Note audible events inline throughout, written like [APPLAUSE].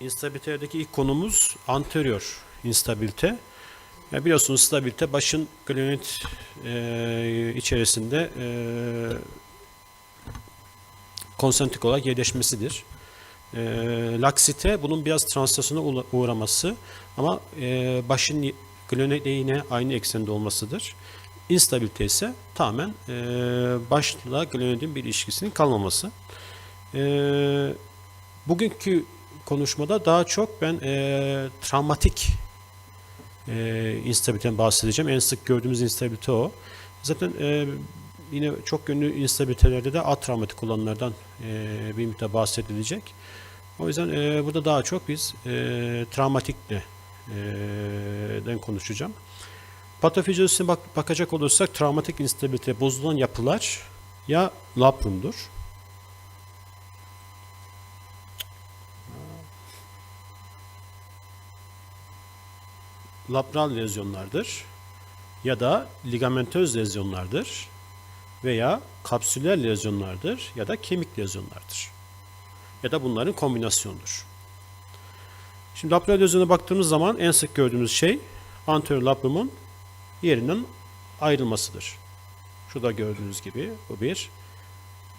instabilitelerdeki ilk konumuz anterior instabilite. Ya biliyorsunuz stabilite başın glenoid e, içerisinde e, konsantrik olarak yerleşmesidir. E, laksite bunun biraz translasyona uğra- uğraması ama e, başın glenoidle yine aynı eksende olmasıdır. İnstabilite ise tamamen e, başla glenoidin bir ilişkisinin kalmaması. E, bugünkü konuşmada daha çok ben e, travmatik e, instabiliteden bahsedeceğim. En sık gördüğümüz instabilite o. Zaten e, yine çok yönlü instabilitelerde de atravmatik olanlardan e, bir miktar bahsedilecek. O yüzden e, burada daha çok biz e, travmatikle e, den konuşacağım. Patofizyolojisine bak, bakacak olursak travmatik instabilite bozulan yapılar ya labrumdur. Labral lezyonlardır ya da ligamentöz lezyonlardır veya kapsüler lezyonlardır ya da kemik lezyonlardır. Ya da bunların kombinasyonudur. Şimdi labral lezyona baktığımız zaman en sık gördüğümüz şey anterior labrumun yerinden ayrılmasıdır. Şurada gördüğünüz gibi bu bir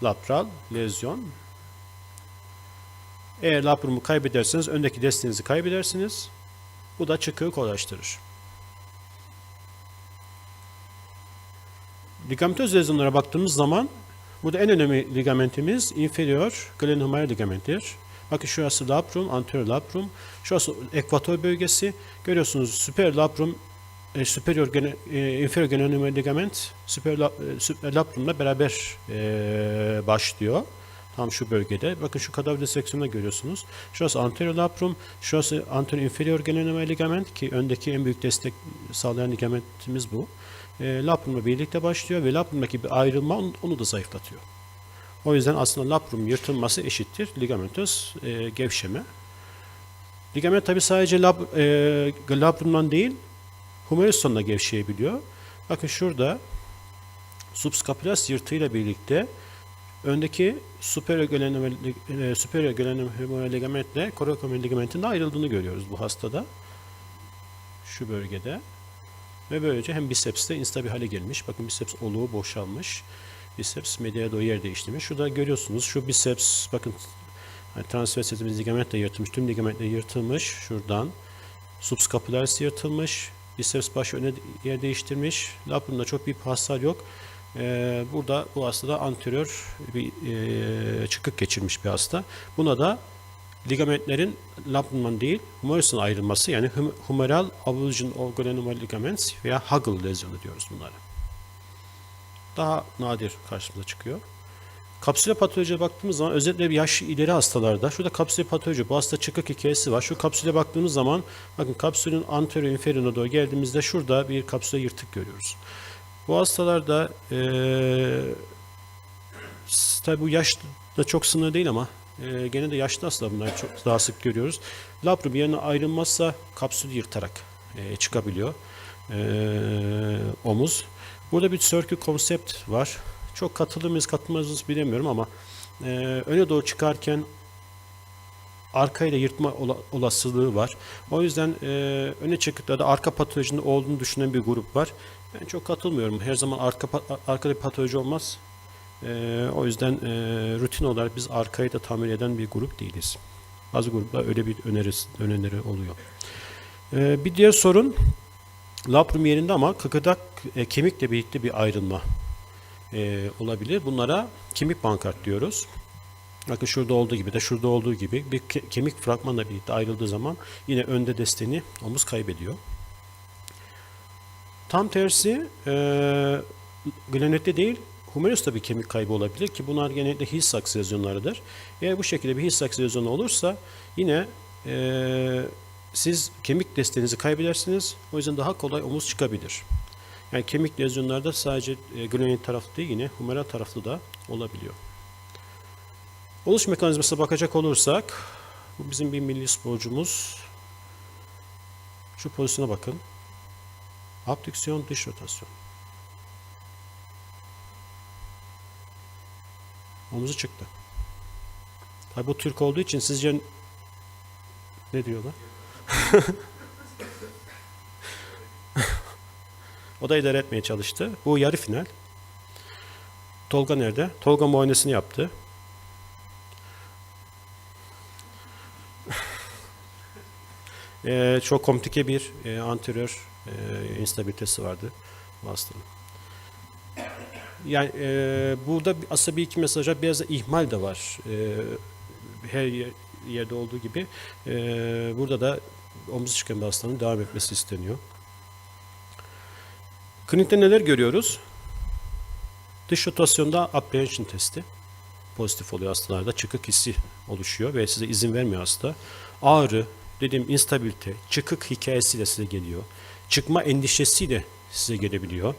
labral lezyon. Eğer labrumu kaybederseniz öndeki desteğinizi kaybedersiniz. Bu da çıkığı kolaylaştırır. Ligamentöz lezyonlara baktığımız zaman burada en önemli ligamentimiz inferior glenohumeral ligamenttir. Bakın şurası labrum, anterior labrum. Şurası ekvator bölgesi. Görüyorsunuz superior labrum, e, superior gene, e, inferior glenohumeral ligament la, e, super labrumla beraber e, başlıyor. Tam şu bölgede. Bakın şu kadavra seksiyonunda görüyorsunuz. Şurası anterior labrum, şurası anterior inferior glenohumeral ligament ki öndeki en büyük destek sağlayan ligamentimiz bu. E, labrumla birlikte başlıyor ve labrumdaki bir ayrılma onu, da zayıflatıyor. O yüzden aslında labrum yırtılması eşittir ligamentöz e, gevşeme. Ligament tabi sadece lab, e, labrumdan değil humerustan da gevşeyebiliyor. Bakın şurada subscapularis yırtığıyla birlikte öndeki superior glenohumeral e, superior glenohumeral ligamentle coracohumeral ligamentin de ayrıldığını görüyoruz bu hastada. Şu bölgede. Ve böylece hem bisepste instabil hale gelmiş. Bakın biceps oluğu boşalmış. Biceps medyaya doğru yer değiştirmiş. Şurada görüyorsunuz şu biceps bakın yani transvers dediğimiz ligamentle yırtılmış. Tüm ligamentle yırtılmış. Şuradan. Subscapularis yırtılmış. Biceps baş öne yer değiştirmiş. Labrumda çok bir hasar yok. Ee, burada bu hastada anterior bir e, çıkık geçirmiş bir hasta. Buna da ligamentlerin labrumdan değil humerus'un ayrılması yani hum- humeral avulsion of glenohumeral ligaments veya Huggle lezyonu diyoruz bunlara. Daha nadir karşımıza çıkıyor. Kapsüle patolojiye baktığımız zaman özellikle bir yaş ileri hastalarda şurada kapsüle patoloji bu hasta çıkık hikayesi var. Şu kapsüle baktığımız zaman bakın kapsülün anterior inferioruna doğru geldiğimizde şurada bir kapsüle yırtık görüyoruz. Bu hastalarda eee tabi bu yaş da çok sınırlı değil ama e, gene de yaşlı hastalar bunları çok daha sık görüyoruz. Labrum yerine ayrılmazsa kapsül yırtarak e, çıkabiliyor e, omuz. Burada bir circle konsept var. Çok katılır mıyız katılmaz mıyız bilemiyorum ama e, öne doğru çıkarken arkayla yırtma ola- olasılığı var. O yüzden e, öne çıktıklarda arka patolojinin olduğunu düşünen bir grup var. Ben çok katılmıyorum. Her zaman arka arkada bir patoloji olmaz. E, o yüzden e, rutin olarak biz arkayı da tamir eden bir grup değiliz. Bazı gruplar öyle bir önerisi, önerileri oluyor. E, bir diğer sorun labrum yerinde ama kıkırdak e, kemikle birlikte bir ayrılma e, olabilir. Bunlara kemik bankart diyoruz. Bakın şurada olduğu gibi de şurada olduğu gibi bir ke- kemik fragmanla birlikte ayrıldığı zaman yine önde desteğini omuz kaybediyor. Tam tersi e, glenoidde değil humerus'ta bir kemik kaybı olabilir ki bunlar genellikle hiss aksı lezyonlarıdır. Eğer bu şekilde bir hiss aksı lezyonu olursa yine e, siz kemik desteğinizi kaybedersiniz. O yüzden daha kolay omuz çıkabilir. Yani kemik lezyonlarda sadece e, glenoid tarafı değil yine humeral taraflı da olabiliyor. Oluş mekanizmasına bakacak olursak bu bizim bir milli sporcumuz. Şu pozisyona bakın. Abdüksiyon dış rotasyon. Omuzu çıktı. Tabi bu Türk olduğu için sizce Ne diyorlar? [LAUGHS] o da idare etmeye çalıştı. Bu yarı final. Tolga nerede? Tolga muayenesini yaptı. [LAUGHS] Ee, çok komplike bir e, anterior e, instabilitesi vardı bu hastanın. Yani e, burada aslında bir iki mesaja biraz da ihmal de var. E, her yer- yerde olduğu gibi e, burada da omuz çıkan bir hastanın devam etmesi isteniyor. Klinikte neler görüyoruz? Dış rotasyonda apprehension testi pozitif oluyor hastalarda. Çıkık hissi oluşuyor ve size izin vermiyor hasta. Ağrı, dediğim instabilite, çıkık hikayesiyle size geliyor. Çıkma endişesiyle size gelebiliyor.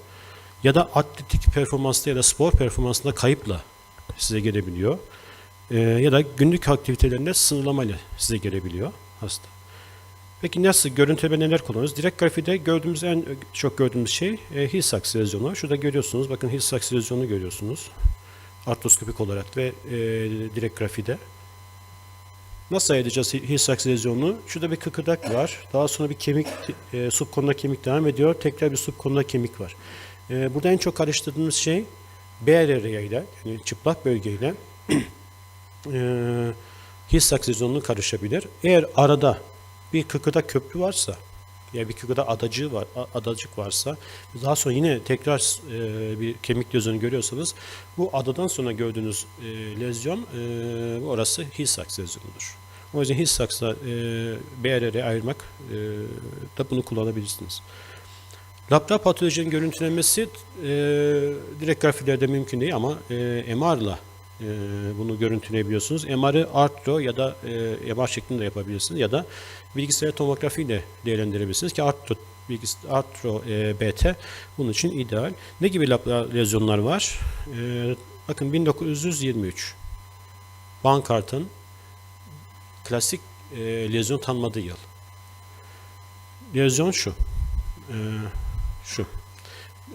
Ya da atletik performansta ya da spor performansında kayıpla size gelebiliyor. Ee, ya da günlük aktivitelerinde sınırlamayla size gelebiliyor hasta. Peki nasıl görüntüleme neler kullanıyoruz? Direkt grafide gördüğümüz en çok gördüğümüz şey e, Hill aks lezyonu. Şurada görüyorsunuz. Bakın Hill aks lezyonunu görüyorsunuz. Artroskopik olarak ve e, direkt grafide. Nasıl ayıracağız Hill aks lezyonunu? Şurada bir kıkırdak var. Daha sonra bir kemik, e, subkonda kemik devam ediyor. Tekrar bir subkonda kemik var. E, burada en çok karıştırdığımız şey BRR ile yani çıplak bölgeyle [CLEARS THROAT] e, his aksezyonunu karışabilir. Eğer arada bir kıkırdak köprü varsa ya bir kıkırdak adacığı var, adacık varsa daha sonra yine tekrar e, bir kemik lezyonu görüyorsanız bu adadan sonra gördüğünüz e, lezyon e, orası his aksezyonudur. O yüzden his aksa e, BRR'e ayırmak e, da bunu kullanabilirsiniz. Labral patolojinin görüntülenmesi e, direkt grafilerde mümkün değil ama e, MR'la e, bunu görüntüleyebiliyorsunuz. MR'ı artro ya da e, MR şeklinde yapabilirsiniz ya da bilgisayar tomografi ile değerlendirebilirsiniz ki artro, bilgis- artro e, BT bunun için ideal. Ne gibi labral lezyonlar var? E, bakın 1923 Bankart'ın klasik e, lezyon tanımadığı yıl. Lezyon şu. E, şu.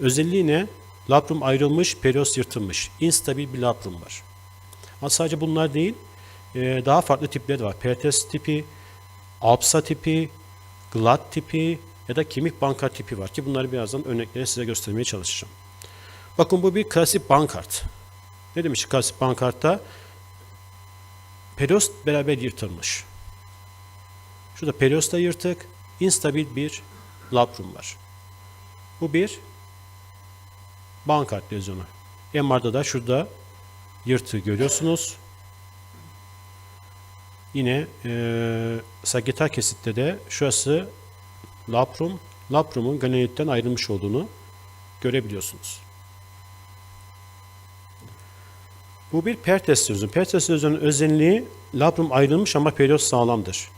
Özelliği ne? Labrum ayrılmış, perios yırtılmış. Instabil bir labrum var. Ama sadece bunlar değil, e, daha farklı tipleri de var. PTS tipi, Alpsa tipi, GLAD tipi ya da kemik bankart tipi var ki bunları birazdan örnekleri size göstermeye çalışacağım. Bakın bu bir klasik bankart. Ne demiş klasik bankartta? Perios beraber yırtılmış. Şurada perios da yırtık, instabil bir labrum var. Bu bir bankart lezyonu. MR'da da şurada yırtığı görüyorsunuz. Yine e, sagittal kesitte de şurası labrum, labrumun ganelitten ayrılmış olduğunu görebiliyorsunuz. Bu bir pertes lezyonu. Pertes lezyonun özelliği labrum ayrılmış ama periyos sağlamdır.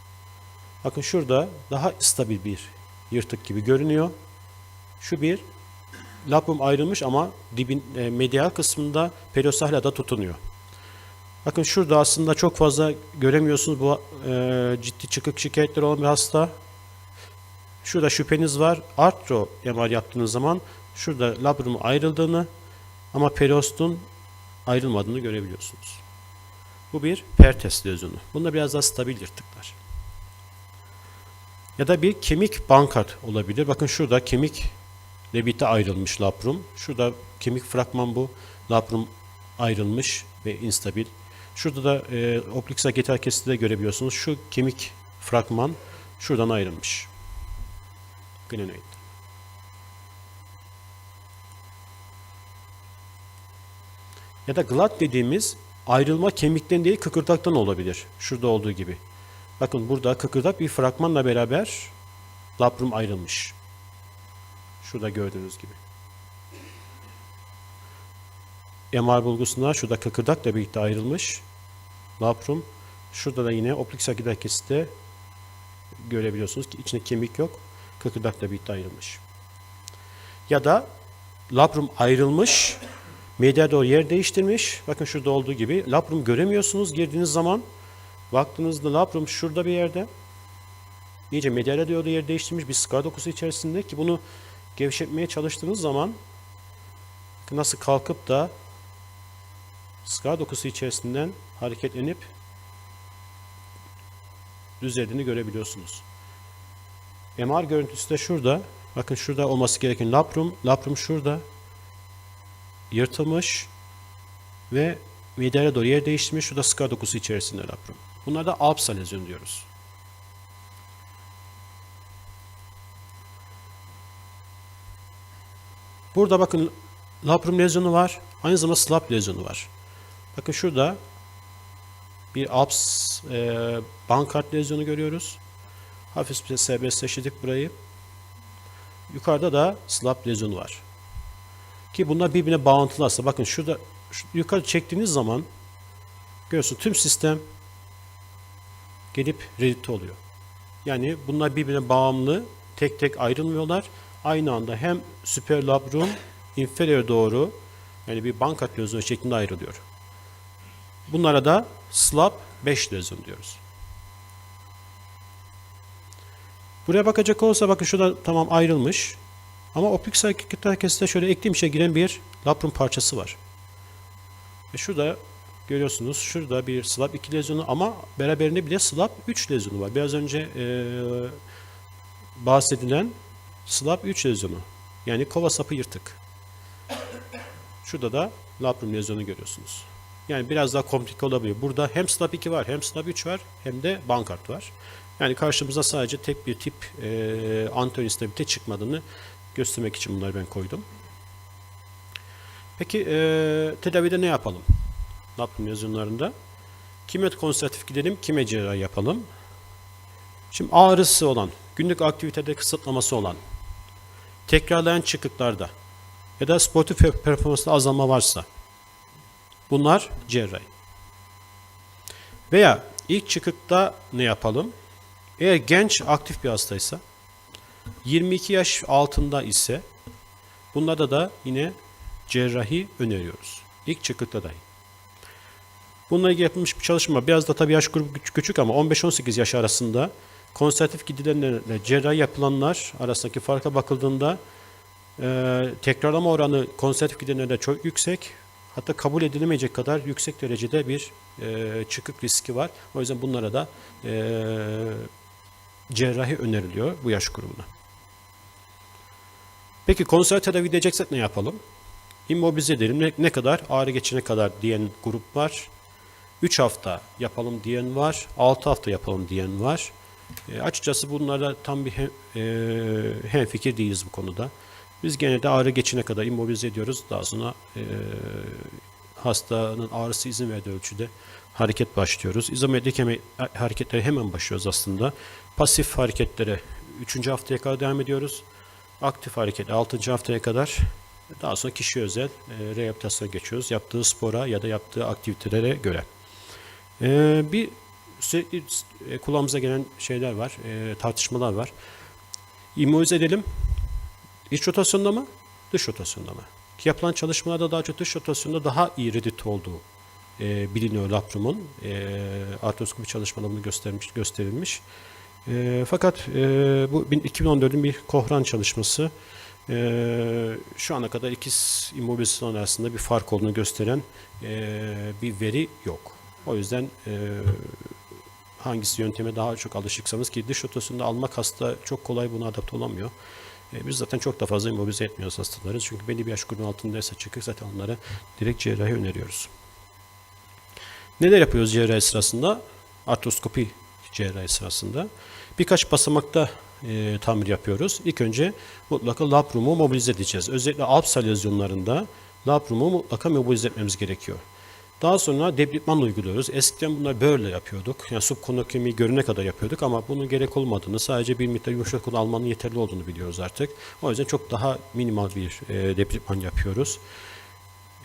Bakın şurada daha stabil bir yırtık gibi görünüyor. Şu bir labrum ayrılmış ama dibin e, medial kısmında periyos hala da tutunuyor. Bakın şurada aslında çok fazla göremiyorsunuz bu e, ciddi çıkık şikayetleri olan bir hasta. Şurada şüpheniz var. Artro MR yaptığınız zaman şurada labrumun ayrıldığını ama periostun ayrılmadığını görebiliyorsunuz. Bu bir pertes lezyonu. Bunda biraz daha stabil yırtıklar. Ya da bir kemik bankart olabilir. Bakın şurada kemik lebite ayrılmış labrum. Şurada kemik fragman bu. Labrum ayrılmış ve instabil. Şurada da e, oblik sagittal kesiti de görebiliyorsunuz. Şu kemik fragman şuradan ayrılmış. Glenoid. Ya da glat dediğimiz ayrılma kemikten değil kıkırdaktan olabilir. Şurada olduğu gibi. Bakın burada kıkırdak bir fragmanla beraber labrum ayrılmış. Şurada gördüğünüz gibi. MR bulgusunda şurada kıkırdakla birlikte ayrılmış. Labrum. Şurada da yine optik sagittal kesitte görebiliyorsunuz ki içinde kemik yok. Kıkırdakla birlikte ayrılmış. Ya da labrum ayrılmış. Medyaya doğru yer değiştirmiş. Bakın şurada olduğu gibi. Labrum göremiyorsunuz girdiğiniz zaman. Baktığınızda labrum şurada bir yerde. İyice medyale doğru yer değiştirmiş bir skar dokusu içerisinde ki bunu gevşetmeye çalıştığınız zaman nasıl kalkıp da skar dokusu içerisinden hareketlenip düzeldiğini görebiliyorsunuz. MR görüntüsü de şurada. Bakın şurada olması gereken labrum. Labrum şurada. Yırtılmış ve mideye doğru yer değiştirmiş. Şurada skar dokusu içerisinde labrum. Bunlar da alpsa lezyon diyoruz. Burada bakın labrum lezyonu var. Aynı zamanda slap lezyonu var. Bakın şurada bir abs e, bankart lezyonu görüyoruz. Hafif bir serbestleştirdik burayı. Yukarıda da slap lezyonu var. Ki bunlar birbirine bağlantılı aslında. Bakın şurada şu, yukarı çektiğiniz zaman görüyorsunuz tüm sistem gelip redite oluyor. Yani bunlar birbirine bağımlı, tek tek ayrılmıyorlar. Aynı anda hem süperlabrum inferior doğru yani bir bankat lezyonu şeklinde ayrılıyor. Bunlara da slap 5 lezyon diyoruz. Buraya bakacak olursa bakın şurada tamam ayrılmış. Ama optik hareketler kesite şöyle eklemişe giren bir labrum parçası var. Ve şurada görüyorsunuz şurada bir slap 2 lezyonu ama beraberinde bir de slap 3 lezyonu var. Biraz önce e, bahsedilen slap 3 lezyonu. Yani kova sapı yırtık. Şurada da labrum lezyonu görüyorsunuz. Yani biraz daha komplike olabilir. Burada hem slap 2 var, hem slap 3 var, hem de bankart var. Yani karşımıza sadece tek bir tip e, anatomi stabilite çıkmadığını göstermek için bunları ben koydum. Peki e, tedavide ne yapalım? Labrum lezyonlarında. Kime konservatif gidelim, kime cerrahi yapalım? Şimdi ağrısı olan, günlük aktivitede kısıtlaması olan, tekrarlayan çıkıklarda ya da sportif performansında azalma varsa bunlar cerrahi. Veya ilk çıkıkta ne yapalım? Eğer genç aktif bir hastaysa 22 yaş altında ise bunlarda da yine cerrahi öneriyoruz. İlk çıkıkta dahi. Bununla ilgili yapılmış bir çalışma biraz da tabii yaş grubu küçük ama 15-18 yaş arasında konservatif gidilenlerle cerrahi yapılanlar arasındaki farka bakıldığında e, tekrarlama oranı konservatif gidilenlerde çok yüksek. Hatta kabul edilemeyecek kadar yüksek derecede bir e, çıkık riski var. O yüzden bunlara da e, cerrahi öneriliyor bu yaş grubuna. Peki konser tedavi edeceksek ne yapalım? İmmobilize edelim. Ne, ne kadar? Ağrı geçene kadar diyen grup var. 3 hafta yapalım diyen var. 6 hafta yapalım diyen var. E, açıkçası bunlarda tam bir hem, e, hem fikir değiliz bu konuda. Biz genelde ağrı geçene kadar immobilize ediyoruz. Daha sonra e, hastanın ağrısı izin verdiği ölçüde hareket başlıyoruz. İzometrik heme, hareketlere hemen başlıyoruz aslında. Pasif hareketlere 3. haftaya kadar devam ediyoruz. Aktif hareket 6. haftaya kadar. Daha sonra kişi özel e, rehabilitasyon geçiyoruz. Yaptığı spora ya da yaptığı aktivitelere göre. E, bir sürekli kulağımıza gelen şeyler var, e, tartışmalar var. İmmobilize edelim. İç rotasyonda mı? Dış rotasyonda mı? Ki yapılan çalışmalarda daha çok dış rotasyonda daha iyi redit olduğu e, biliniyor labrumun. E, artroskopi çalışmalarında göstermiş, gösterilmiş. E, fakat e, bu 2014'ün bir Kohran çalışması e, şu ana kadar ikiz immobilizasyon arasında bir fark olduğunu gösteren e, bir veri yok. O yüzden e, hangisi yönteme daha çok alışıksanız ki dış rotasyonda almak hasta çok kolay buna adapte olamıyor. E, biz zaten çok da fazla immobilize etmiyoruz hastaları. Çünkü belli bir yaş grubunun altındaysa çıkık zaten onlara direkt cerrahi öneriyoruz. Neler yapıyoruz cerrahi sırasında? Artroskopi cerrahi sırasında. Birkaç basamakta e, tamir yapıyoruz. İlk önce mutlaka labrumu mobilize edeceğiz. Özellikle alpsal lezyonlarında labrumu mutlaka mobilize etmemiz gerekiyor. Daha sonra depletman uyguluyoruz. Eskiden bunlar böyle yapıyorduk. Yani subkonokemi görüne kadar yapıyorduk ama bunun gerek olmadığını, sadece bir miktar yumuşak kol almanın yeterli olduğunu biliyoruz artık. O yüzden çok daha minimal bir e, depletman yapıyoruz.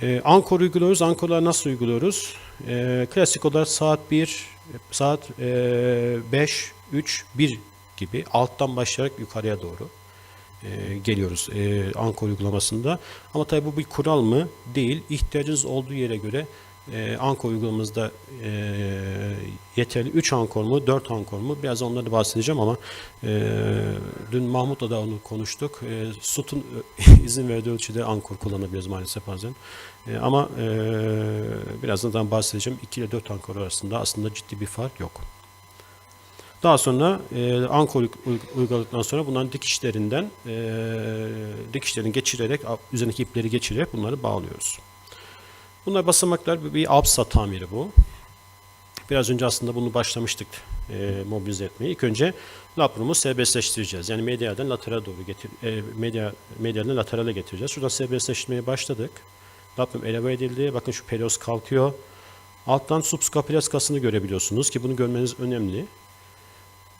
E, ankor uyguluyoruz. Ankorlar nasıl uyguluyoruz? E, klasik olarak saat 1, saat e, 5, 3, 1 gibi alttan başlayarak yukarıya doğru e, geliyoruz e, ankor uygulamasında. Ama tabi bu bir kural mı? Değil. İhtiyacınız olduğu yere göre e, ankor uygulamamızda e, yeterli 3 ankor mu 4 ankor mu biraz onları bahsedeceğim ama e, dün Mahmut'la da onu konuştuk. E, SUT'un [LAUGHS] izin verdiği ölçüde ankor kullanabiliyoruz maalesef bazen. E, ama e, birazdan bahsedeceğim 2 ile 4 ankor arasında aslında ciddi bir fark yok. Daha sonra e, ankor uy- uyguladıktan sonra bunların dikişlerinden e, dikişlerini geçirerek üzerindeki ipleri geçirerek bunları bağlıyoruz. Bunlar basamaklar bir, absa tamiri bu. Biraz önce aslında bunu başlamıştık e, mobilize etmeyi. İlk önce laprumu serbestleştireceğiz. Yani medyalden laterale doğru getir, e, medya, medyalden laterale getireceğiz. Şuradan serbestleştirmeye başladık. Laprum eleve edildi. Bakın şu perioz kalkıyor. Alttan subscapulas kasını görebiliyorsunuz ki bunu görmeniz önemli.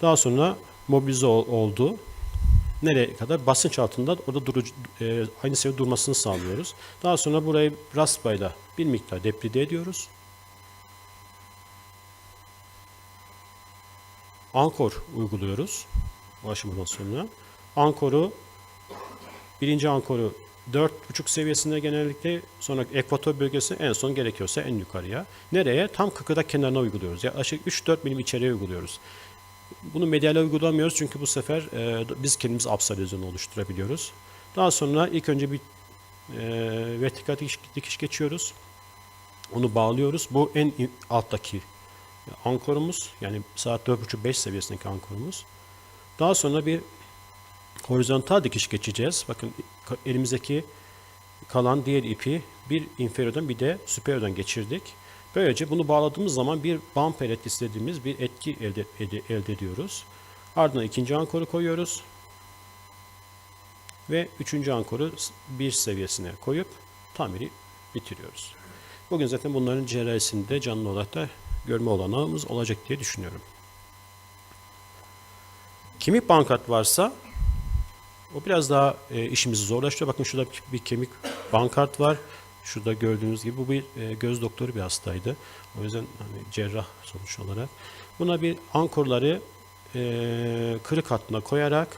Daha sonra mobilize ol- oldu. Nereye kadar? Basınç altında orada durucu, e, aynı seviyede durmasını sağlıyoruz. Daha sonra burayı raspayla bir miktar depride ediyoruz. Ankor uyguluyoruz bu aşamadan sonra. Ankoru birinci ankoru 4.5 seviyesinde genellikle sonra ekvator bölgesi en son gerekiyorsa en yukarıya. Nereye? Tam kıkırdak kenarına uyguluyoruz. Yaklaşık 3-4 milim içeriye uyguluyoruz. Bunu medyale uygulamıyoruz çünkü bu sefer e, biz kendimiz apsa lezyonu oluşturabiliyoruz. Daha sonra ilk önce bir e, vertikal dikiş, dikiş geçiyoruz. Onu bağlıyoruz. Bu en alttaki ankorumuz. Yani saat 4.5-5 seviyesindeki ankorumuz. Daha sonra bir horizontal dikiş geçeceğiz. Bakın elimizdeki kalan diğer ipi bir inferiordan bir de superiordan geçirdik. Böylece bunu bağladığımız zaman bir bumper etkisi istediğimiz bir etki elde, elde, elde ediyoruz. Ardından ikinci ankoru koyuyoruz. Ve üçüncü ankoru bir seviyesine koyup tamiri bitiriyoruz. Bugün zaten bunların cerrahisini de canlı olarak da görme olanağımız olacak diye düşünüyorum. Kemik bankart varsa o biraz daha e, işimizi zorlaştırıyor. Bakın şurada bir kemik bankart var. Şurada gördüğünüz gibi bu bir e, göz doktoru bir hastaydı. O yüzden hani cerrah sonuç olarak. Buna bir ankorları e, kırık hattına koyarak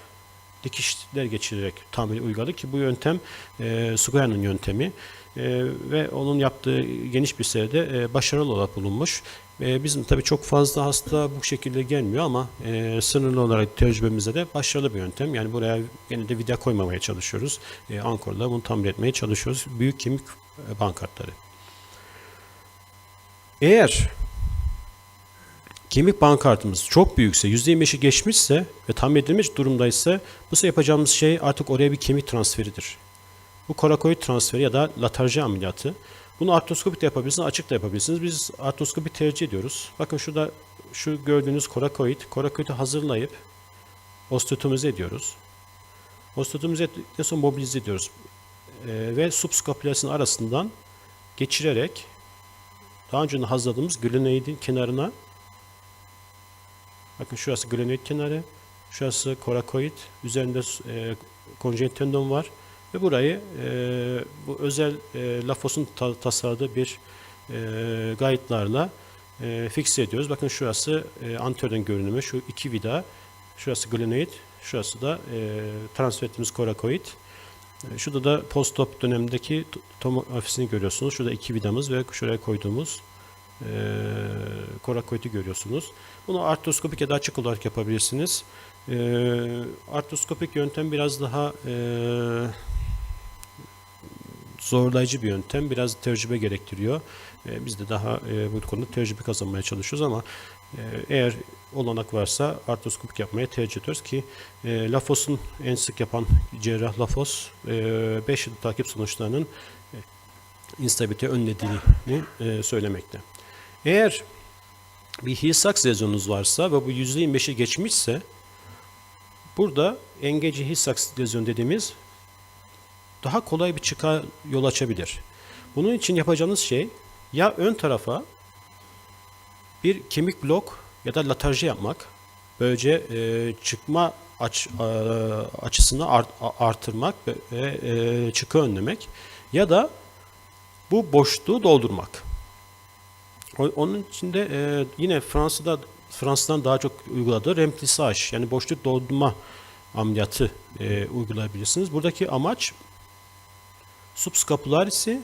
dikişler geçirerek tamiri uyguladı ki bu yöntem e, Sugaya'nın yöntemi E, ve onun yaptığı geniş bir seride e, başarılı olarak bulunmuş. E, bizim tabii çok fazla hasta bu şekilde gelmiyor ama e, sınırlı olarak tecrübemizde de başarılı bir yöntem. Yani buraya gene de vida koymamaya çalışıyoruz. E, ankorla bunu tamir etmeye çalışıyoruz. Büyük kemik bankartları. Eğer kemik bankartımız çok büyükse, %25'i geçmişse ve tam edilmiş durumdaysa bu yapacağımız şey artık oraya bir kemik transferidir. Bu korakoid transferi ya da latarji ameliyatı. Bunu artroskopik de yapabilirsiniz, açık da yapabilirsiniz. Biz artroskopi tercih ediyoruz. Bakın şurada şu gördüğünüz korakoid, korakoidi hazırlayıp osteotomize ediyoruz. Osteotomize ettikten sonra mobilize ediyoruz. Ee, ve subskapülasının arasından geçirerek daha önce hazırladığımız glenoidin kenarına Bakın şurası glenoid kenarı, şurası korakoid, üzerinde e, konjenit tendon var ve burayı e, bu özel e, Lafos'un ta- tasarladığı bir e, guide'larla e, fikse ediyoruz. Bakın şurası e, anteriordan görünümü, şu iki vida, şurası glenoid, şurası da e, transfer ettiğimiz korakoid. E, Şurada da post-op dönemindeki t- tomografisini görüyorsunuz. Şurada iki vidamız ve şuraya koyduğumuz e, korakoidi görüyorsunuz. Bunu artroskopik ya da açık olarak yapabilirsiniz. E, artroskopik yöntem biraz daha e, zorlayıcı bir yöntem. Biraz tecrübe gerektiriyor. E, biz de daha e, bu konuda tecrübe kazanmaya çalışıyoruz ama e, eğer olanak varsa artroskopik yapmaya tercih ediyoruz ki e, Lafos'un en sık yapan cerrah Lafos 5 yıl takip sonuçlarının e, instabilite önlediğini e, söylemekte. Eğer bir Hill-Sachs lezyonunuz varsa ve bu %25'i geçmişse burada engeci Hill-Sachs lezyon dediğimiz daha kolay bir çıka yol açabilir. Bunun için yapacağınız şey ya ön tarafa bir kemik blok ya da latarji yapmak. Böylece e, çıkma aç, e, açısını art- artırmak ve e, çıkı önlemek ya da bu boşluğu doldurmak. Onun için de e, yine Fransa'da Fransa'dan daha çok uyguladığı remplissage yani boşluk doldurma ameliyatı e, uygulayabilirsiniz. Buradaki amaç subscapularisi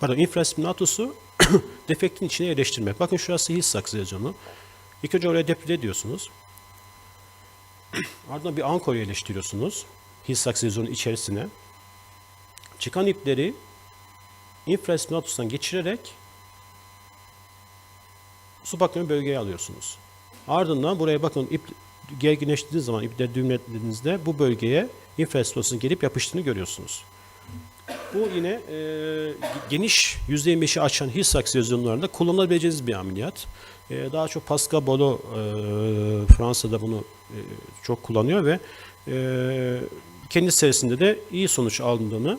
pardon infraspinatusu [COUGHS] defektin içine yerleştirmek. Bakın şurası Hill-Sachs lezyonu. İlk önce oraya depride ediyorsunuz. [CLEARS THROAT] Ardından bir ankor yerleştiriyorsunuz. Hill-Sachs lezyonun içerisine. Çıkan ipleri infraspinatustan geçirerek subakyon bölgeye alıyorsunuz. Ardından buraya bakın ip gerginleştiğiniz zaman ipleri düğümlediğinizde bu bölgeye infrastrosunu gelip yapıştığını görüyorsunuz. Bu yine e, geniş %25'i açan Hill-Sachs lezyonlarında kullanabileceğiniz bir ameliyat. E, daha çok Pascal Bolo e, Fransa'da bunu e, çok kullanıyor ve e, kendi serisinde de iyi sonuç aldığını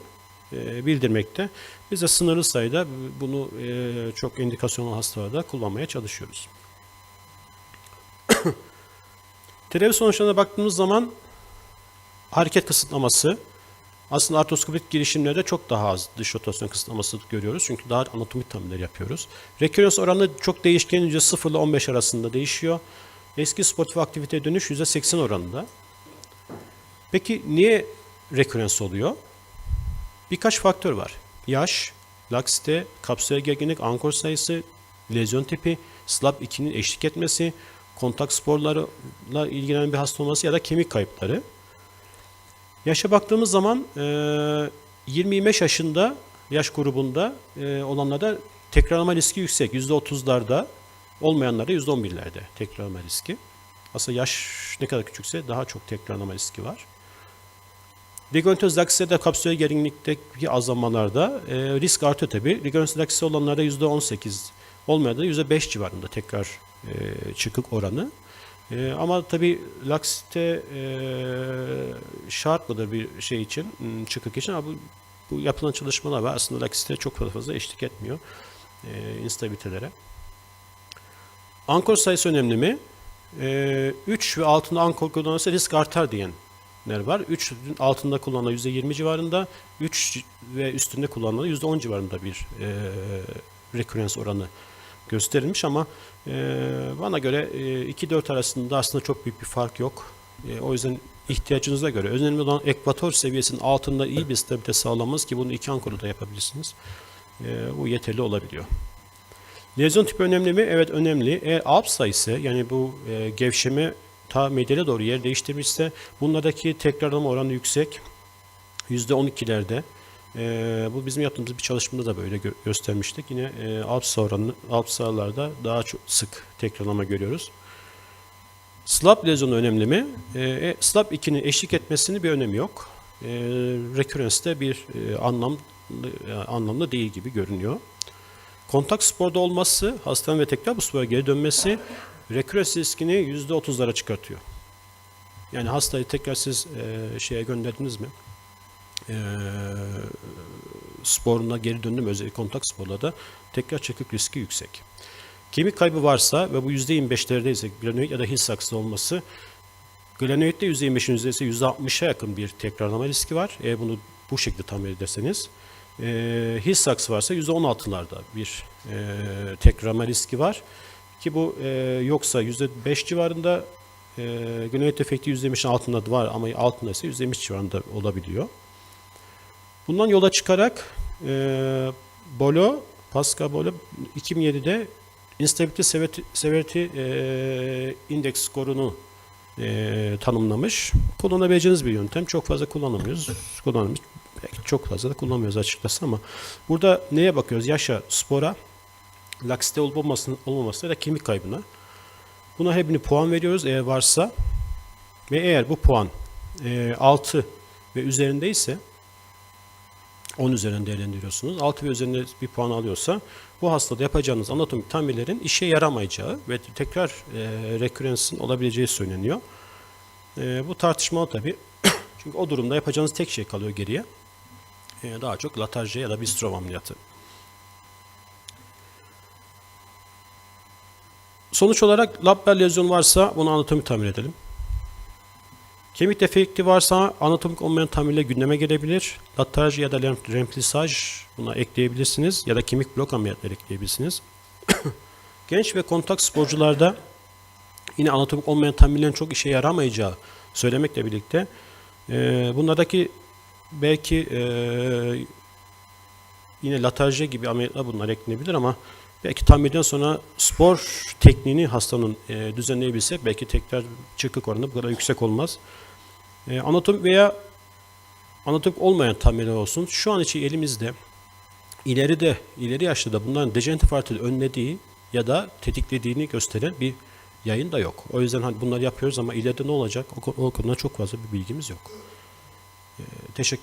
e, bildirmekte. Biz de sınırlı sayıda bunu çok indikasyonlu hastalarda kullanmaya çalışıyoruz. [COUGHS] Tedavi sonuçlarına baktığımız zaman hareket kısıtlaması aslında artroskopik girişimlerde çok daha az dış rotasyon kısıtlaması görüyoruz. Çünkü daha anatomik tahliller yapıyoruz. Rekürans oranı çok değişken %0 ile 15 arasında değişiyor. Eski sportif aktiviteye dönüş %80 oranında. Peki niye rekürans oluyor? Birkaç faktör var. Yaş, laksite, kapsüler gerginlik, ankor sayısı, lezyon tipi, SLAP 2'nin eşlik etmesi, kontak sporlarla ilgilenen bir hasta olması ya da kemik kayıpları. Yaşa baktığımız zaman e, 20-25 yaşında yaş grubunda e, olanlarda tekrarlama riski yüksek. %30'larda olmayanlarda %11'lerde tekrarlama riski. Aslında yaş ne kadar küçükse daha çok tekrarlama riski var. Rigonotöz lakside kapsüler gerginlikteki azalmalarda e, risk artıyor tabi. Rigonotöz lakside olanlarda %18 olmayanlarda %5 civarında tekrar e, çıkık oranı. E, ama tabi laksite e, şart mıdır bir şey için, m, çıkık için? Ama bu, bu yapılan çalışmalar var. Aslında laksite çok fazla, eşlik etmiyor e, instabilitelere. Ankor sayısı önemli mi? E, 3 ve altında ankor kullanılırsa risk artar diyenler var. 3 altında kullanılan %20 civarında, 3 ve üstünde kullanılan %10 civarında bir e, recurrence oranı gösterilmiş ama bana göre e, 2-4 arasında aslında çok büyük bir fark yok. E, o yüzden ihtiyacınıza göre önemli olan ekvator seviyesinin altında iyi bir stabilite sağlamanız ki bunu iki ankorda da yapabilirsiniz. E, bu yeterli olabiliyor. Lezyon tipi önemli mi? Evet önemli. Eğer ALPS'a ise yani bu e, gevşeme ta medyale doğru yer değiştirmişse bunlardaki tekrarlama oranı yüksek. %12'lerde. E, bu bizim yaptığımız bir çalışmada da böyle gö- göstermiştik. Yine e, ALPS'a oranı, ALPS'larda daha çok sık tekrarlama görüyoruz. SLAP lezyonu önemli mi? E, SLAP 2'nin eşlik etmesinin bir önemi yok. E, recurrence'de bir e, anlam e, anlamda değil gibi görünüyor. Kontak sporda olması, hastanın ve tekrar bu spora geri dönmesi rekürens riskini %30'lara çıkartıyor. Yani hastayı tekrar siz e, şeye gönderdiniz mi? E, sporuna geri döndü mü özellikle kontak sporlarda tekrar çökük riski yüksek. Kemik kaybı varsa ve bu %25'lerdeyse glenoid ya da Hill-Sachs'ta olması glenoidde %25'in üzerinde %60'a yakın bir tekrarlama riski var. Eğer bunu bu şekilde tamir ederseniz. E, Hill-Sachs varsa %16'larda bir e, tekrarlama riski var. Ki bu e, yoksa %5 civarında e, glenoid efekti %20'in altında var ama altında ise %20 civarında olabiliyor. Bundan yola çıkarak e, Bolo, Pascal Bolo 2007'de Instability Severity, Severity e, Index skorunu e, tanımlamış. Kullanabileceğiniz bir yöntem. Çok fazla kullanamıyoruz. Kullanmıyoruz. Belki çok fazla da kullanmıyoruz açıkçası ama burada neye bakıyoruz? Yaşa, spora, laksite olup olmasın, olmamasına da kemik kaybına. Buna hepini puan veriyoruz eğer varsa ve eğer bu puan e, 6 ve üzerindeyse 10 üzerinden değerlendiriyorsunuz. 6 ve üzerinde bir puan alıyorsa bu hastada yapacağınız anatomik tamirlerin işe yaramayacağı ve tekrar e, rekürensin olabileceği söyleniyor. E, bu tartışmalı tabii. [CLEARS THROAT] Çünkü o durumda yapacağınız tek şey kalıyor geriye. E, daha çok latarji ya da bistrov ameliyatı. Sonuç olarak labber lezyon varsa bunu anatomi tamir edelim. Kemik defekti varsa anatomik olmayan tamirle gündeme gelebilir. Latarji ya da remplisaj buna ekleyebilirsiniz ya da kemik blok ameliyatları ekleyebilirsiniz. [COUGHS] Genç ve kontak sporcularda yine anatomik olmayan tamirlerin çok işe yaramayacağı söylemekle birlikte e, bunlardaki belki e, yine latarji gibi ameliyatlar bunlar eklenebilir ama belki tamirden sonra spor tekniğini hastanın e, düzenleyebilsek belki tekrar çıkık oranı bu kadar yüksek olmaz. E, anatomik veya anatomik olmayan tamirler olsun. Şu an için elimizde ileride, ileri yaşta da bunların dejeneratif artığı önlediği ya da tetiklediğini gösteren bir yayın da yok. O yüzden hani bunları yapıyoruz ama ileride ne olacak o, o konuda çok fazla bir bilgimiz yok. Ee, teşekkür